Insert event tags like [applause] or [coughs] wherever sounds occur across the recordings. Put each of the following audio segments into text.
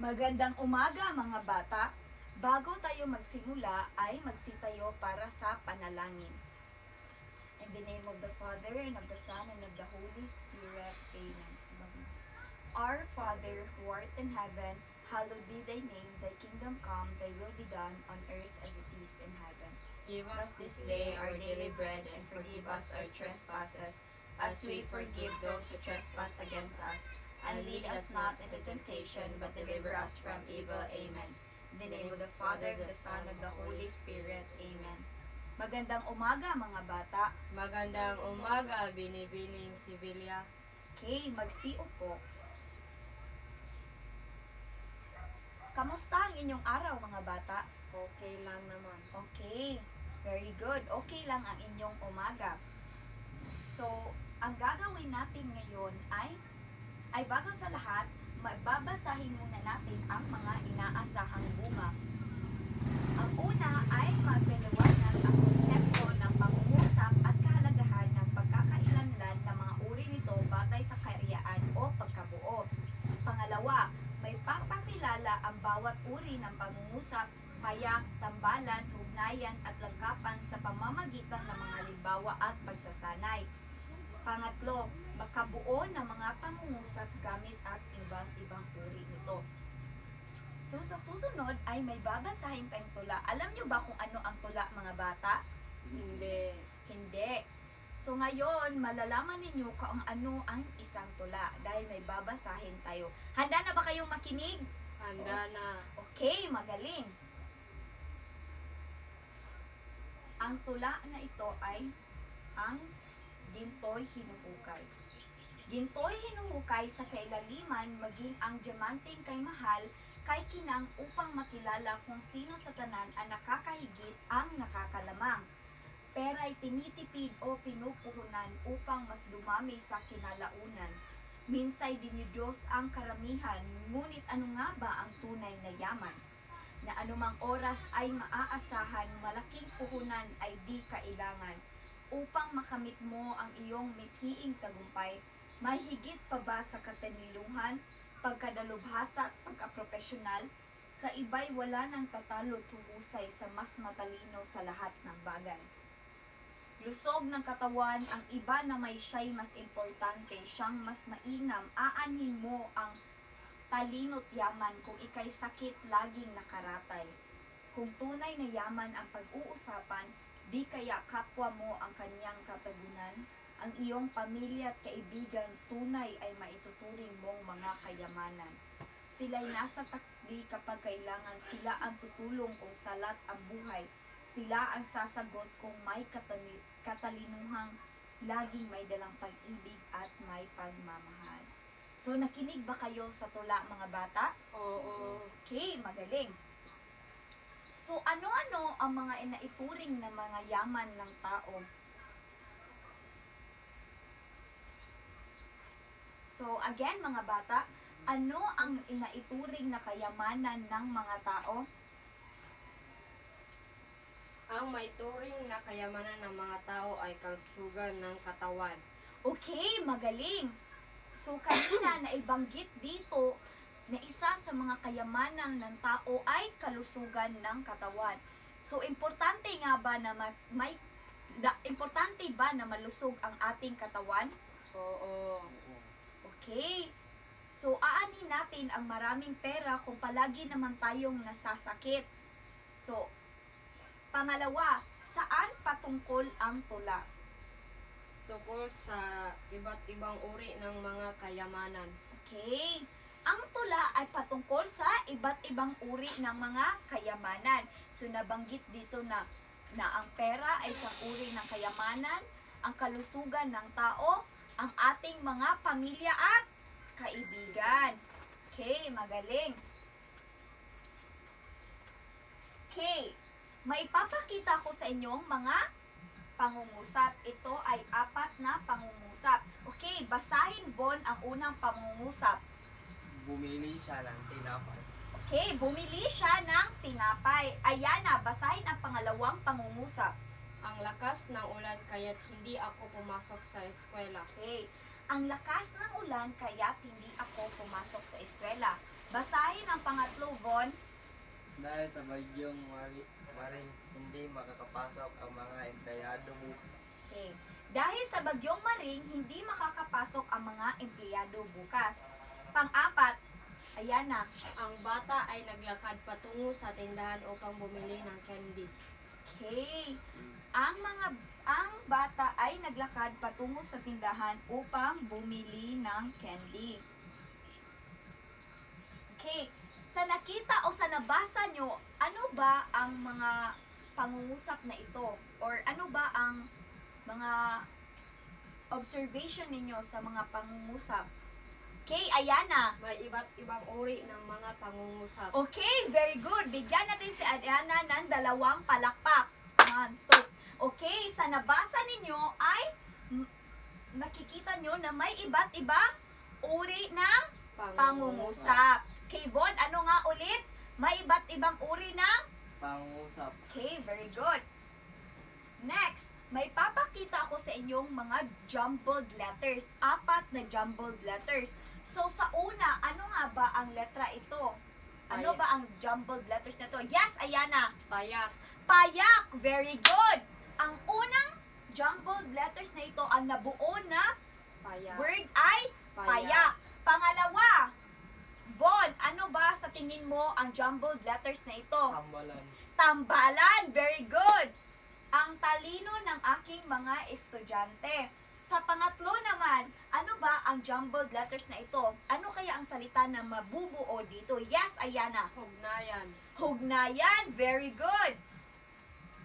Magandang umaga mga bata. Bago tayo magsimula ay magsitayo para sa panalangin. In the name of the Father, and of the Son, and of the Holy Spirit. Amen. Our Father, who art in heaven, hallowed be thy name. Thy kingdom come, thy will be done on earth as it is in heaven. Give us this day our daily bread, and forgive us our trespasses, as we forgive those who trespass against us. And lead us not into temptation, but deliver us from evil. Amen. In the name of the Father, the Son, and the Holy Spirit. Amen. Magandang umaga mga bata. Magandang umaga, binibining Sibilia. Okay, magsiupo. Kamusta ang inyong araw mga bata? Okay lang naman. Okay, very good. Okay lang ang inyong umaga. So, ang gagawin natin ngayon ay, ay bago sa lahat, babasahin muna natin ang mga inaasahang bunga. Ang una ay magliliwanag ang konsepto ng pangungusap at kahalagahan ng pagkakailanlan ng mga uri nito batay sa karyaan o pagkabuo. Pangalawa, may papakilala ang bawat uri ng pangungusap, payak, tambalan, ugnayan at langkapan sa pamamagitan ng mga limbawa at pagsasanay. Pangatlo, makabuo ng mga pangungusap gamit at ibang ibang uri nito. So sa susunod ay may babasahin tayong tula. Alam nyo ba kung ano ang tula mga bata? Hindi. Hindi. So ngayon, malalaman ninyo kung ano ang isang tula dahil may babasahin tayo. Handa na ba kayong makinig? Handa na. Okay, magaling. Ang tula na ito ay ang Gintoy Hinuhukay. Gintoy hinuhukay sa kailaliman maging ang diamanteng kay mahal kay kinang upang makilala kung sino sa tanan ang nakakahigit ang nakakalamang. Pera'y tinitipid o pinupuhunan upang mas dumami sa kinalaunan. Minsay dinidiyos ang karamihan, ngunit ano nga ba ang tunay na yaman? Na anumang oras ay maaasahan, malaking puhunan ay di kailangan. Upang makamit mo ang iyong mithiing tagumpay, may higit pa ba sa kataniluhan, pagkadalubhasa at pagkapropesyonal? Sa iba'y wala nang tatalo tuhusay sa mas matalino sa lahat ng bagay. Lusog ng katawan ang iba na may siya'y mas importante, siyang mas mainam, aanhin mo ang talino't yaman kung ikay sakit laging nakaratay. Kung tunay na yaman ang pag-uusapan, di kaya kapwa mo ang kanyang katagunan, ang iyong pamilya at kaibigan tunay ay maituturing mong mga kayamanan. Sila'y nasa takdi kapag kailangan sila ang tutulong kung salat ang buhay. Sila ang sasagot kung may katali- katalinuhang laging may dalang pag-ibig at may pagmamahal. So, nakinig ba kayo sa tula mga bata? Oo. Okay, magaling. So, ano-ano ang mga inaituring na mga yaman ng tao? So, again, mga bata, ano ang inaituring na kayamanan ng mga tao? Ang may turing na kayamanan ng mga tao ay kalusugan ng katawan. Okay, magaling. So, kanina [coughs] na ibanggit dito na isa sa mga kayamanan ng tao ay kalusugan ng katawan. So, importante nga ba na ma- may da, importante ba na malusog ang ating katawan? Oo. Okay. So, aanin natin ang maraming pera kung palagi naman tayong nasasakit. So, pangalawa, saan patungkol ang tula? Tungkol sa iba't ibang uri ng mga kayamanan. Okay. Ang tula ay patungkol sa iba't ibang uri ng mga kayamanan. So nabanggit dito na na ang pera ay isang uri ng kayamanan, ang kalusugan ng tao, ang ating mga pamilya at kaibigan. Okay, magaling. Okay, may papakita ko sa inyong mga pangungusap. Ito ay apat na pangungusap. Okay, basahin Von ang unang pangungusap. bumili siya ng tinapay. Okay, bumili siya ng tinapay. Ayan na, basahin ang pangalawang pangungusap. Ang lakas ng ulan kaya't hindi ako pumasok sa eskwela. Okay, ang lakas ng ulan kaya't hindi ako pumasok sa eskwela. Basahin ang pangalawang Von? Dahil sa bagyong mari, maring hindi makakapasok ang mga empleyado bukas. Okay. Dahil sa bagyong maring, hindi makakapasok ang mga empleyado bukas. Pang-apat, ayan na. Ang bata ay naglakad patungo sa tindahan upang bumili ng candy. Okay. Ang mga ang bata ay naglakad patungo sa tindahan upang bumili ng candy. Okay. Sa nakita o sa nabasa nyo, ano ba ang mga pangungusap na ito? Or ano ba ang mga observation ninyo sa mga pangungusap? Okay, Ayana. May iba't ibang uri ng mga pangungusap. Okay, very good. Bigyan natin si Adriana ng dalawang palakpak. One, two. Okay, sa nabasa ninyo ay nakikita nyo na may iba't ibang uri ng pangungusap. Okay, Von, ano nga ulit? May iba't ibang uri ng Pangusap. Okay, very good. Next, may papakita ako sa inyong mga jumbled letters. Apat na jumbled letters. So, sa una, ano nga ba ang letra ito? Ano Payak. ba ang jumbled letters na to? Yes, Ayana. Payak. Payak. Very good. Ang unang jumbled letters na ito, ang nabuo na Payak. word ay payak. Pangalawa, Von, ano ba sa tingin mo ang jumbled letters na ito? Tambalan. Tambalan. Very good. Ang talino ng aking mga estudyante. Sa pangatlo naman, ano ba ang jumbled letters na ito? Ano kaya ang salita na mabubuo dito? Yes, Ayana. Hugnayan. Hugnayan. Very good.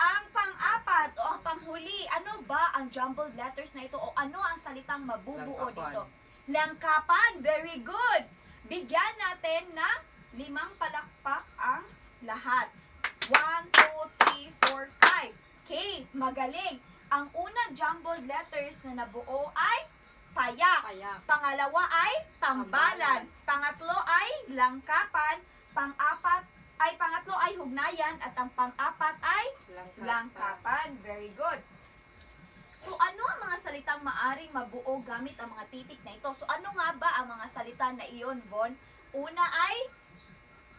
Ang pang-apat o ang panghuli, ano ba ang jumbled letters na ito? O ano ang salitang mabubuo Langkapan. dito? Langkapan. Very good. Bigyan natin ng limang palakpak ang lahat. 1, 2, 3, 4, 5. Okay, magaling. Ang unang jumbled letters na nabuo ay payak. Payak. Pangalawa ay tambalan. Pangatlo ay langkapan. Pang-apat ay pangatlo ay hugnayan at ang pang-apat ay Langkapan. langkapan. Very good. So ano ang mga salitang maaring mabuo gamit ang mga titik na ito? So ano nga ba ang mga salita na iyon, Von? Una ay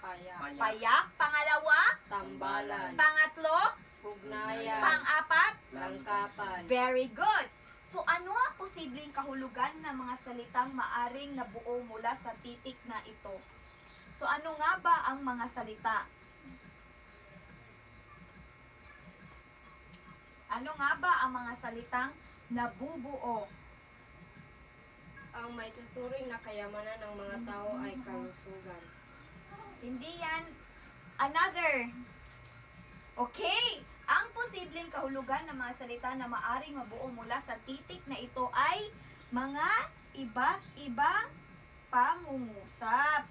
Payak. Payak. payak, pangalawa, Tambalan. pangatlo, Hugnayan. pang-apat, Langkapan. Very good. So ano ang posibleng kahulugan ng mga salitang maaring nabuo mula sa titik na ito? So ano nga ba ang mga salita? Ano nga ba ang mga salitang nabubuo? Ang may tuturing na kayamanan ng mga tao ay kalusugan. Hindi yan another. Okay, ang posibleng kahulugan ng mga salita na maaring mabuo mula sa titik na ito ay mga iba't ibang pangungusap.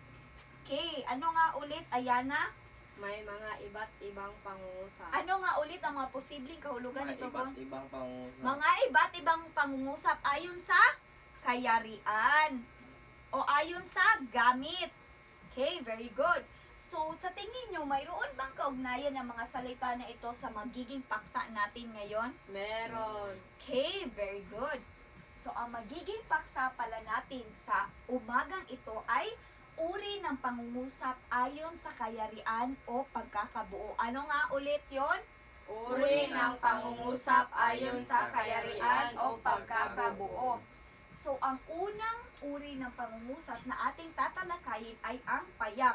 Okay, ano nga ulit, Ayana? May mga iba't ibang pangungusap. Ano nga ulit ang mga posibleng kahulugan Mga nito, iba't Bon? ibang pangusap. Mga iba't ibang pangungusap ayon sa kayarian o ayon sa gamit. Okay, very good. So, sa tingin nyo, mayroon bang kaugnayan ng mga salita na ito sa magiging paksa natin ngayon? Meron. Okay, very good. So, ang magiging paksa pala natin sa umagang ito ay uri ng pangungusap ayon sa kayarian o pagkakabuo. Ano nga ulit yon? Uri ng pangungusap ayon sa kayarian o pagkakabuo. So, ang unang uri ng pangungusap na ating tatalakayin ay ang payak.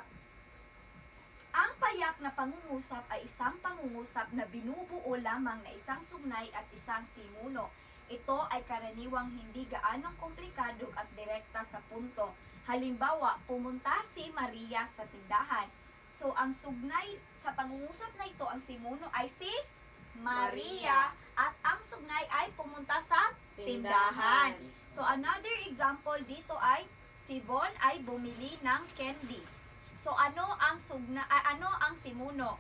Ang payak na pangungusap ay isang pangungusap na binubuo lamang na isang sugnay at isang simuno. Ito ay karaniwang hindi gaanong komplikado at direkta sa punto. Halimbawa, pumunta si Maria sa tindahan. So, ang sugnay sa pangungusap na ito, ang simuno ay si Maria. At ang sugnay ay pumunta sa tindahan. So, another example dito ay si Von ay bumili ng candy. So, ano ang sugna ah, ano ang simuno?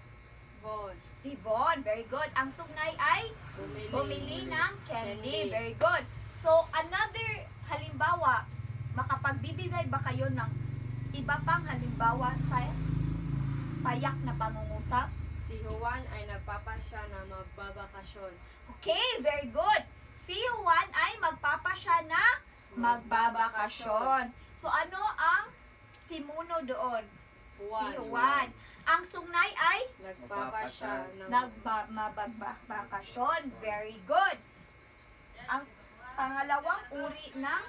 Bon. Si Von, very good. Ang sugnay ay Bumili. bumili ng candy. Candy. Very good. So, another halimbawa, makapagbibigay ba kayo ng iba pang halimbawa sa payak na pangungusap? Si Juan ay nagpapasya na magbabakasyon. Okay, very good. Si Juan ay magpapasya na magbabakasyon. So, ano ang simuno doon? Juan. Si Juan. Ang sugnay ay Nagpapasya ng nagmagbakasyon. Very good. Ang pangalawang uri ng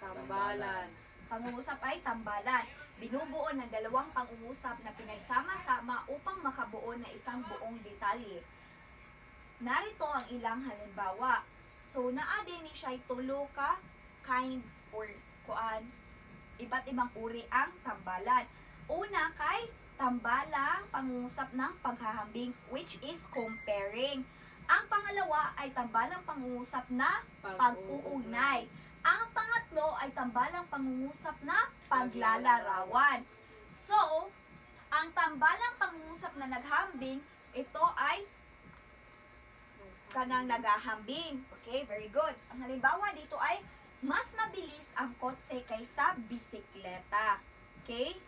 tambalan. pangungusap ay tambalan. Binubuo ng dalawang pangungusap na pinagsama-sama upang makabuo ng isang buong detalye. Narito ang ilang halimbawa. So, naa din ni siya tulo ka kinds or kuan iba't ibang uri ang tambalan. Una kay tambala pangungusap ng paghahambing which is comparing. Ang pangalawa ay tambalang pangungusap na pag-uugnay. Ang pangatlo ay tambalang pangungusap na paglalarawan. So, ang tambalang pangungusap na naghambing, ito ay kanang naghahambing. Okay, very good. Ang halimbawa dito ay mas mabilis ang kotse kaysa bisikleta. Okay?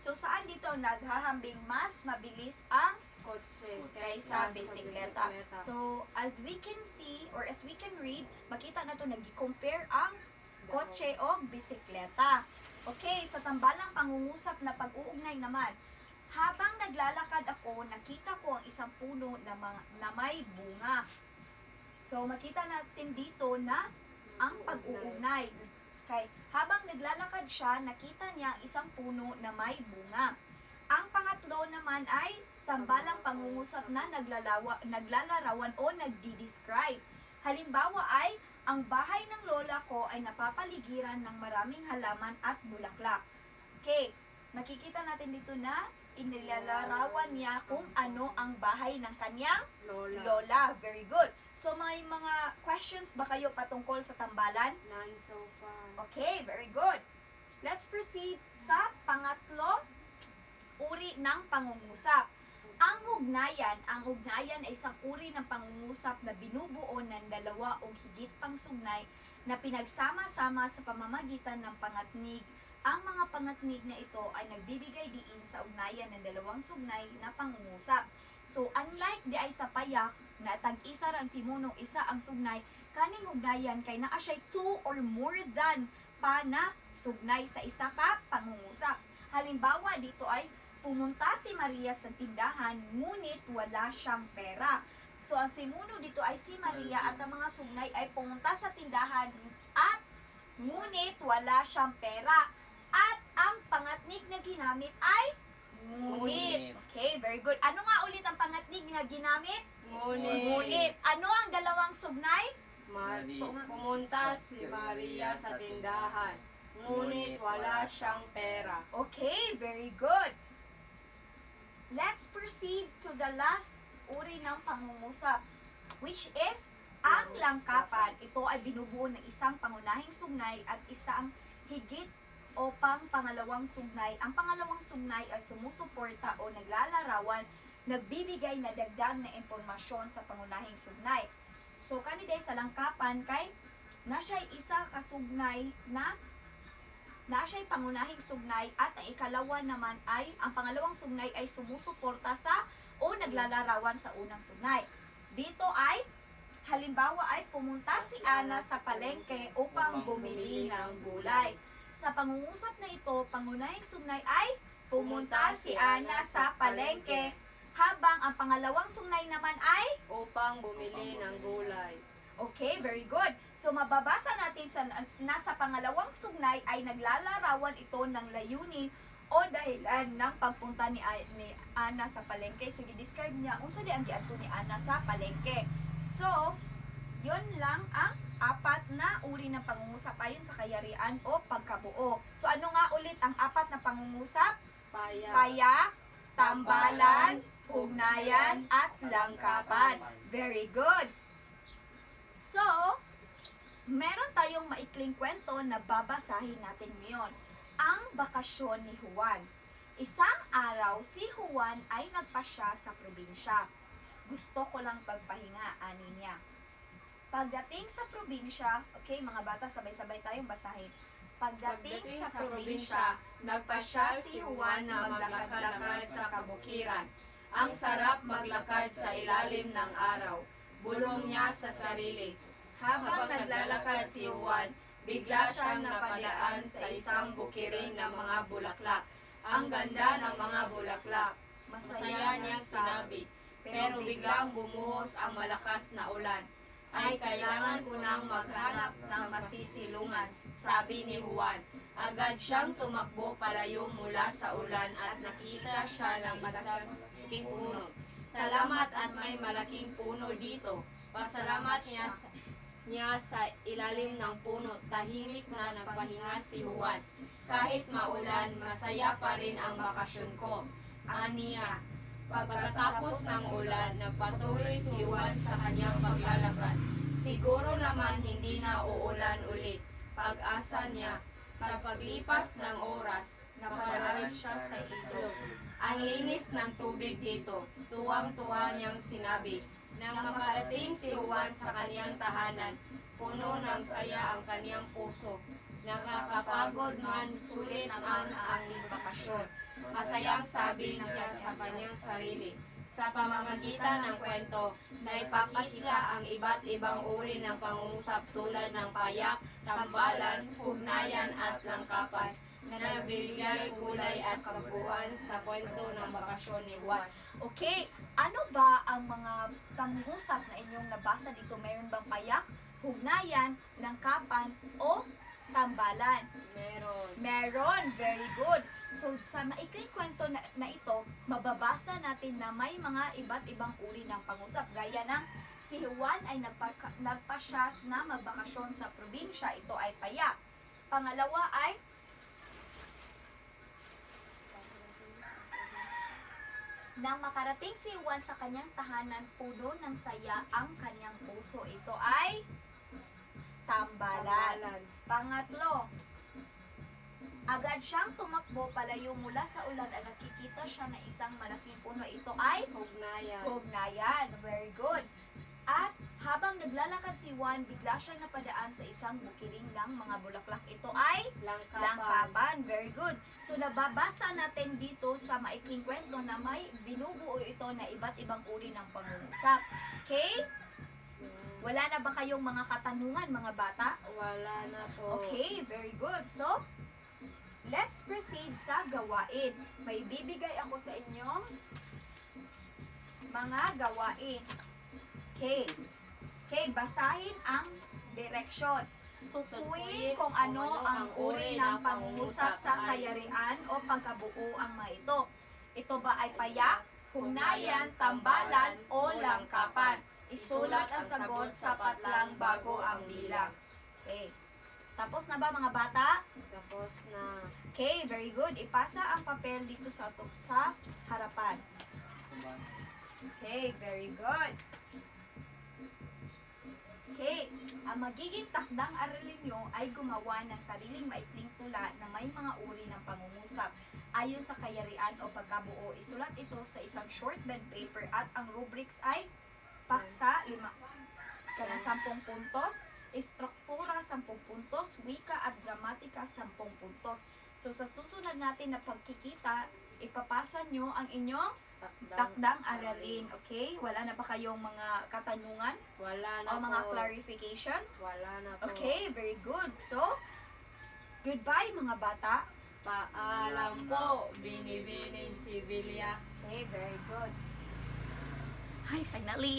So, saan dito ang naghahambing mas mabilis ang Kotse kaysa bisikleta. So, as we can see or as we can read, makita na to nag-compare ang kotse o bisikleta. Okay, sa tambalang pangungusap na pag-uugnay naman, habang naglalakad ako, nakita ko ang isang puno na, na may bunga. So, makita natin dito na ang pag-uugnay. Kay habang naglalakad siya, nakita niya ang isang puno na may bunga. Ang pangatlo naman ay tambalang pangungusap na naglalawa, naglalarawan o nagdi-describe. Halimbawa ay, ang bahay ng lola ko ay napapaligiran ng maraming halaman at bulaklak. Okay, makikita natin dito na inilalarawan niya kung ano ang bahay ng kanyang Lola. lola. Very good. So may mga questions ba kayo patungkol sa tambalan? None so far. Okay, very good. Let's proceed sa pangatlo uri ng pangungusap. Ang ugnayan, ang ugnayan ay isang uri ng pangungusap na binubuo ng dalawa o higit pang sugnay na pinagsama-sama sa pamamagitan ng pangatnig. Ang mga pangatnig na ito ay nagbibigay diin sa ugnayan ng dalawang sugnay na pangungusap. So, unlike di ay sa payak na tag-isa rang simuno, isa ang sugnay, kaning ugnayan kay naa siya two or more than pa na sugnay sa isa ka pangungusap. Halimbawa dito ay pumunta si Maria sa tindahan ngunit wala siyang pera. So ang simuno dito ay si Maria at ang mga sugnay ay pumunta sa tindahan at ngunit wala siyang pera. At ang pangatnig na ginamit ay ngunit. Ngunit. Okay, very good. Ano nga ulit ang pangatnig na ginamit? Ngunit, Ngunit. Ano ang dalawang sugnay? ma- Mari. pu- pumunta si Maria sa tindahan. Ngunit wala siyang pera. Okay, very good. Let's proceed to the last uri ng pangungusap, which is ang langkapan. Ito ay binubuo ng isang pangunahing sugnay at isang higit o pang pangalawang sugnay. Ang pangalawang sugnay ay sumusuporta o naglalarawan, nagbibigay na dagdag na impormasyon sa pangunahing sugnay. So, kaniday sa langkapan kay na siya'y isa ka sugnay na na siya'y pangunahing sugnay at ang ikalawa naman ay, ang pangalawang sugnay ay sumusuporta sa o naglalarawan sa unang sugnay. Dito ay, halimbawa ay pumunta si Ana sa palengke upang bumili ng gulay. Sa pangungusap na ito, pangunahing sugnay ay pumunta si Ana sa palengke habang ang pangalawang sugnay naman ay Upang bumili ng gulay. Okay, very good. So mababasa natin sa nasa pangalawang sugnay ay naglalarawan ito ng layunin o dahilan ng pagpunta ni, ni Ana sa palengke. Sige, describe niya unsa di ang giadto ni Ana sa palengke. So, yon lang ang uri ng pangungusap ayon sa kayarian o pagkabuo. So ano nga ulit ang apat na pangungusap? Paya. Payak, tambalan, ugnayan, at langkapan. Very good. So, meron tayong maikling kwento na babasahin natin ngayon. Ang bakasyon ni Juan. Isang araw, si Juan ay nagpasya sa probinsya. Gusto ko lang pagpahinga, ani niya. Pagdating sa probinsya, okay mga bata, sabay-sabay tayong basahin. Pagdating, Pagdating sa, sa probinsya, nagpasya si Juan na maglakad-lakad sa kabukiran. Ang sarap maglakad sa ilalim ng araw. Bulong niya sa sarili. Habang naglalakad si Juan, bigla siyang napadaan sa isang bukirin ng mga bulaklak. ang ganda ng mga bulaklak. Masaya niyang sinabi, pero biglang bumuhos ang malakas na ulan. Ay kailangan ko nang maghanap ng masisilungan, sabi ni Juan. Agad siyang tumakbo palayo mula sa ulan at nakita siya ng malaking puno. Salamat at may malaking puno dito. Pasalamat niya sa, niya sa ilalim ng puno. Tahimik na nagpahinga si Juan. Kahit maulan, masaya pa rin ang bakasyon ko. Aniya, Pagkatapos ng ulan, nagpatuloy si Juan sa kanyang paglalakad. Siguro naman hindi na uulan ulit. Pag-asa niya, sa paglipas ng oras, napadaan siya sa ilog. Ang linis ng tubig dito, tuwang-tuwa niyang sinabi. Nang makarating si Juan sa kanyang tahanan, puno ng saya ang kanyang puso. Nakakapagod man, sulit ang aking bakasyon. Masayang sabi niya sa kanyang sarili. Sa pamamagitan ng kwento, naipakita ang iba't ibang uri ng pangungusap tulad ng payak, tambalan, hugnayan at langkapan na nagbibigay kulay at kabuuan sa kwento ng bakasyon ni Juan. Okay, ano ba ang mga pangungusap na inyong nabasa dito? Mayroon bang payak, hugnayan, langkapan, o tambalan? Meron. Meron, very good. So, sa maikling kwento na, na ito, mababasa natin na may mga iba't ibang uri ng pangusap. Gaya ng si Juan ay nagpa, nagpasya na magbakasyon sa probinsya. Ito ay payak. Pangalawa ay Nang makarating si Juan sa kanyang tahanan, puno ng saya ang kanyang puso. Ito ay tambalan. Pangatlo, agad siyang tumakbo palayo mula sa ulan at nakikita siya na isang malaking puno. Ito ay Hugnayan. hugnayan. Very good. At habang naglalakad si Juan, bigla siya napadaan sa isang bukiling ng mga bulaklak. Ito ay Langkapan. langkapan. Very good. So nababasa natin dito sa maikling kwento na may binubuo ito na iba't ibang uri ng pangungusap. Okay? Wala na ba kayong mga katanungan mga bata? Wala na po. Okay, very good. So, let's proceed sa gawain. May bibigay ako sa inyong mga gawain. Okay. Okay, basahin ang direksyon. Tukuyin kung ano ang uri ng pangungusap sa kayarian o pagkabuo ang mga ito. Ito ba ay payak, hugnayan, tambalan, o langkapan? Isulat ang sagot sapat lang bago ang bilang. Okay. Tapos na ba mga bata? Tapos na. Okay, very good. Ipasa ang papel dito sa sa harapan. Okay, very good. Okay, ang magiging takdang aralin nyo ay gumawa ng sariling maikling tula na may mga uri ng pangungusap. Ayon sa kayarian o pagkabuo, isulat ito sa isang short band paper at ang rubrics ay paksa, lima, kanang sampung puntos, istruktura, sampung puntos, wika at gramatika, sampung puntos. So sa susunod natin na pagkikita, ipapasa nyo ang inyong takdang aralin, okay? Wala na ba kayong mga katanungan Wala na o mga po. clarifications? Wala na po. Okay, very good. So, goodbye mga bata. Paalam po, binibining si Vilya. Okay, very good. ให้ยแสงนาลี